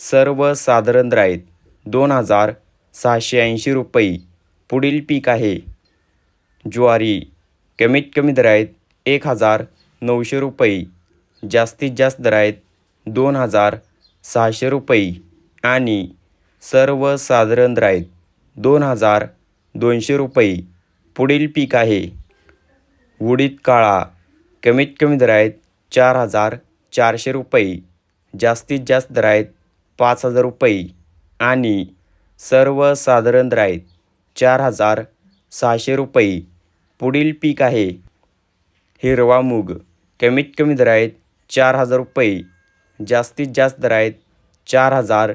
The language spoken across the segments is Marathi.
सर्वसाधारण साधारण आहेत दोन हजार सहाशे ऐंशी रुपये पुढील पीक आहे. ज्वारी कमीत कमी दर आहेत एक हजार नऊशे रुपये जास्तीत जास्त दर आहेत दोन हजार सहाशे रुपये आणि सर्वसाधारण साधारण आहेत दोन हजार दोनशे रुपये पुढील पीक आहे. उडीद काळा कमीत कमी दर आहेत चार हजार चारशे रुपये जास्तीत जास्त दर आहेत पाच हजार रुपये आणि सर्वसाधारण राईत चार हजार सहाशे रुपये. पुढील पीक आहे हिरवा मूग. कमीत कमी दर आहेत चार हजार रुपये. जास्तीत जास्त दर आहेत चार हजार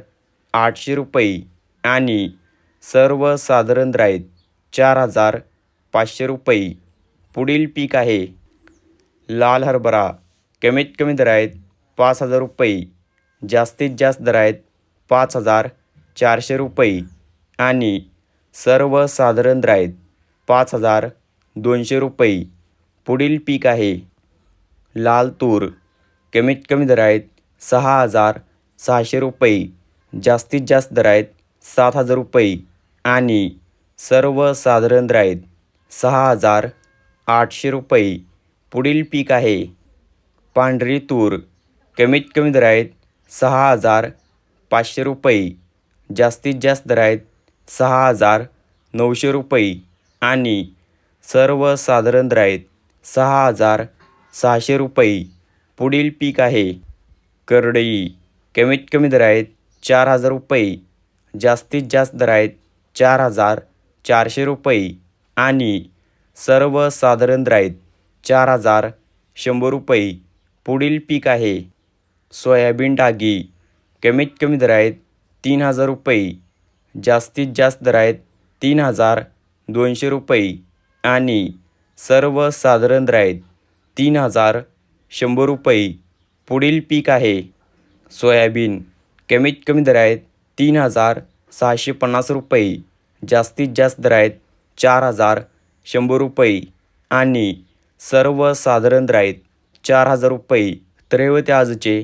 आठशे रुपये आणि सर्वसाधारण राईत चार हजार पाचशे रुपये. पुढील पीक आहे लाल हरभरा. कमीत कमी दर आहेत पाच हजार रुपये. जास्तीत जास्त दर आहेत पाच हजार चारशे रुपये आणि सर्वसाधारण दर आहेत पाच हजार दोनशे रुपये. पुढील पीक आहे लाल तूर. कमीत कमी दर आहेत सहा हजार सहाशे रुपये. जास्तीत जास्त दर आहेत सात हजार रुपये आणि सर्वसाधारण दर आहेत सहा हजार आठशे रुपये. पुढील पीक आहे पांढरी तूर. कमीत कमी दर आहेत सहा हजार पाचशे रुपये. जास्तीत जास्त दर आहेत सहा हजार नऊशे रुपये. आणि सर्वसाधारण दर आहेत सहा हजार सहाशे रुपये. पुढील पीक आहे करडई. कमीत कमी दर आहेत चार हजार रुपये. जास्तीत जास्त दर आहेत चार हजार चारशे रुपये. आणि सर्वसाधारण दर आहेत चार हजार शंभर रुपये. पुढील पीक आहे सोयाबीन डागी कमीत कमी दर आहेत तीन हजार रुपये. जास्तीत जास्त दर आहेत तीन हजार दोनशे रुपये. आणि सर्वसाधारण दर आहेत तीन हजार शंभर रुपये. पुढील पीक आहे. सोयाबीन. कमीत कमी दर आहेत तीन हजार सहाशे पन्नास रुपये. जास्तीत जास्त दर आहेत चार हजार शंभर रुपये. आणि सर्वसाधारण दर आहेत चार हजार रुपये. तर आजचे